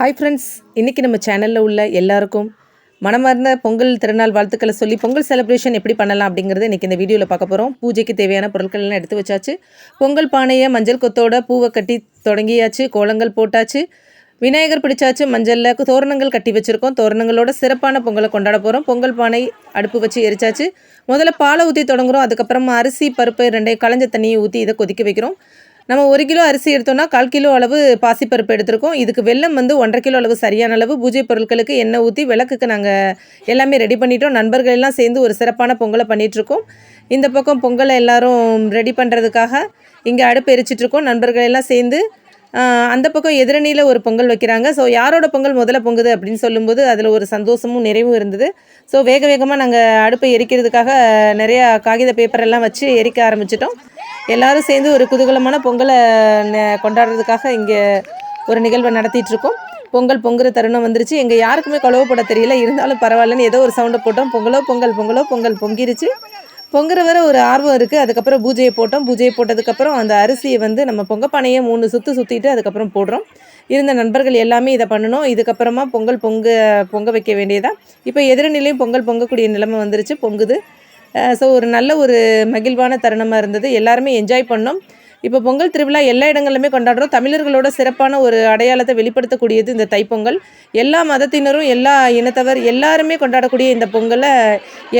Hi friends இன்றைக்கி நம்ம சேனலில் உள்ள எல்லாருக்கும் மனமார்ந்த பொங்கல் திருநாள் வாழ்த்துக்களை சொல்லி பொங்கல் செலிப்ரேஷன் எப்படி பண்ணலாம் அப்படிங்கிறத இன்றைக்கி இந்த வீடியோவில் பார்க்க போகிறோம் பூஜைக்கு தேவையான பொருட்கள் எல்லாம் எடுத்து வச்சாச்சு. பொங்கல் பானையை மஞ்சள் கொத்தோட பூவை கட்டி தொடங்கியாச்சு கோலங்கள் போட்டாச்சு. விநாயகர் பிடிச்சாச்சு மஞ்சளில் தோரணங்கள் கட்டி வச்சுருக்கோம். தோரணங்களோட சிறப்பான பொங்கலை கொண்டாட போகிறோம் பொங்கல் பானை அடுப்பு வச்சு எரிச்சாச்சு. முதல்ல பாலை ஊற்றி தொடங்குகிறோம் அதுக்கப்புறமா அரிசி பருப்பு ரெண்டையும் களைஞ்ச தண்ணியை ஊற்றி இதை கொதிக்க வைக்கிறோம். நம்ம ஒரு கிலோ அரிசி எடுத்தோம்னா கால் கிலோ அளவு பாசிப்பருப்பு எடுத்திருக்கோம். இதுக்கு வெள்ளம் வந்து ஒன்றரை கிலோ அளவு சரியான அளவு. பூஜை பொருட்களுக்கு எண்ணெய் ஊற்றி விளக்குக்கு நாங்கள் எல்லாமே ரெடி பண்ணிட்டோம். நண்பர்கள் எல்லாம் சேர்ந்து ஒரு சிறப்பான பொங்கலை பண்ணிகிட்ருக்கோம் இந்த பக்கம் பொங்கலை எல்லாரும் ரெடி பண்ணுறதுக்காக இங்கே அடுப்பு எரிச்சிட்ருக்கோம் நண்பர்கள் எல்லாம் சேர்ந்து அந்த பக்கம் எதிரணியில் ஒரு பொங்கல் வைக்கிறாங்க. ஸோ யாரோட பொங்கல் முதல்ல பொங்குது அப்படின்னு சொல்லும்போது அதில் ஒரு சந்தோஷமும் நிறைவும் இருந்தது. ஸோ வேக வேகமாக நாங்கள் அடுப்பை எரிக்கிறதுக்காக நிறையா காகித பேப்பரெல்லாம் வச்சு எரிக்க ஆரம்பிச்சிட்டோம். எல்லாரும் சேர்ந்து ஒரு குதூகலமான பொங்கலை ந- கொண்டாடுறதுக்காக இங்கே ஒரு நிகழ்வை நடத்திட்டு இருக்கோம் பொங்கல் பொங்குற தருணம் வந்துருச்சு. எங்கள் யாருக்குமே குழவு போட தெரியல. இருந்தாலும் பரவாயில்லன்னு ஏதோ ஒரு சவுண்டை போட்டோம். பொங்கலோ பொங்கல் பொங்கலோ பொங்கல் பொங்கிருச்சு. பொங்குற வர ஒரு ஆர்வம் இருக்குது அதுக்கப்புறம் பூஜையை போட்டோம். பூஜையை போட்டதுக்கப்புறம் அந்த அரிசியை வந்து நம்ம பொங்கப்பானையை மூணு சுற்று சுற்றிட்டு அதுக்கப்புறம் போடுறோம். இருந்த நண்பர்கள் எல்லாமே இதை பண்ணணும். இதுக்கப்புறமா பொங்கல் பொங்க பொங்க வைக்க வேண்டியதாக இப்போ எதிரநிலையும் பொங்கல் பொங்கக்கூடிய நிலைமை வந்துருச்சு. பொங்குது. ஸோ ஒரு நல்ல ஒரு மகிழ்வான தருணமாக இருந்தது. எல்லாருமே என்ஜாய் பண்ணோம். இப்போ பொங்கல் திருவிழா எல்லா இடங்களிலுமே கொண்டாடுறோம். தமிழர்களோட சிறப்பான ஒரு அடையாளத்தை வெளிப்படுத்தக்கூடியது இந்த தைப்பொங்கல். எல்லா மதத்தினரும் எல்லா இனத்தவர் எல்லாருமே கொண்டாடக்கூடிய இந்த பொங்கலை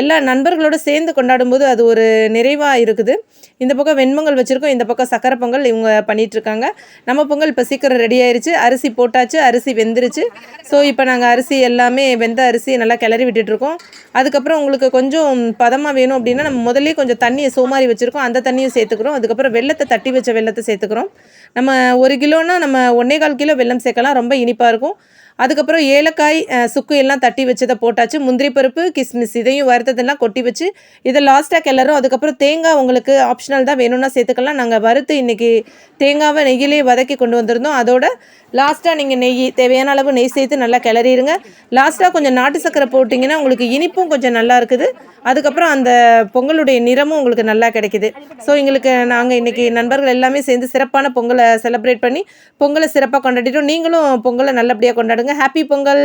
எல்லா நண்பர்களோட சேர்ந்து கொண்டாடும்போது அது ஒரு நிறைவாக இருக்குது. இந்த பக்கம் வெண்பொங்கல் வச்சுருக்கோம். இந்த பக்கம் சக்கரை பொங்கல் இவங்க பண்ணிகிட்ருக்காங்க இருக்காங்க நம்ம பொங்கல் இப்போ சீக்கிரம் ரெடி ஆயிடுச்சு அரிசி போட்டாச்சு. அரிசி வெந்துருச்சு. ஸோ இப்போ நாங்கள் அரிசி எல்லாமே வெந்த அரிசி நல்லா கிளறி விட்டுட்ருக்கோம் அதுக்கப்புறம் உங்களுக்கு கொஞ்சம் பதமாக வேணும் அப்படின்னா நம்ம முதல்ல கொஞ்சம் தண்ணியை சோமாரி வச்சுருக்கோம். அந்த தண்ணியும் சேர்த்துக்கிறோம். அதுக்கப்புறம் வெள்ளத்தை தட்டி வச்ச வெள்ளத்தை சேர்த்துக்கிறோம். நம்ம ஒரு கிலோனா நம்ம ஒன்றே கால் கிலோ வெல்லம் சேர்க்கலாம். ரொம்ப இனிப்பாக இருக்கும். அதுக்கப்புறம் ஏலக்காய் சுக்கு எல்லாம் தட்டி வச்சதை போட்டாச்சு. முந்திரி பருப்பு கிஸ்மிஸ் இதையும் வறுத்ததெல்லாம் கொட்டி வச்சு இதை லாஸ்ட்டாக கிளறும். அதுக்கப்புறம் தேங்காய் உங்களுக்கு ஆப்ஷனல் தான் வேணும்னா சேர்த்துக்கலாம். நாங்கள் வறுத்து இன்றைக்கி தேங்காவை நெய்யிலே வதக்கி கொண்டு வந்திருந்தோம். அதோட லாஸ்ட்டாக நீங்கள் நெய் தேவையான அளவு நெய் சேர்த்து நல்லா கிளறிடுங்க. லாஸ்ட்டாக கொஞ்சம் நாட்டு சக்கரை போட்டிங்கன்னா உங்களுக்கு இனிப்பும் கொஞ்சம் நல்லா இருக்குது. அதுக்கப்புறம் அந்த பொங்கலுடைய நிறமும் உங்களுக்கு நல்லா கிடைக்குது. ஸோ எங்களுக்கு நாங்கள் இன்றைக்கி நண்பர்கள் எல்லாமே சேர்ந்து சிறப்பான பொங்கல் பொங்கலை செலிப்ரேட் பண்ணி பொங்கலை சிறப்பாக கொண்டாடிட்டோம். நீங்களும் பொங்கலை நல்லபடியாக கொண்டாடுங்க. ஹாப்பி பொங்கல்!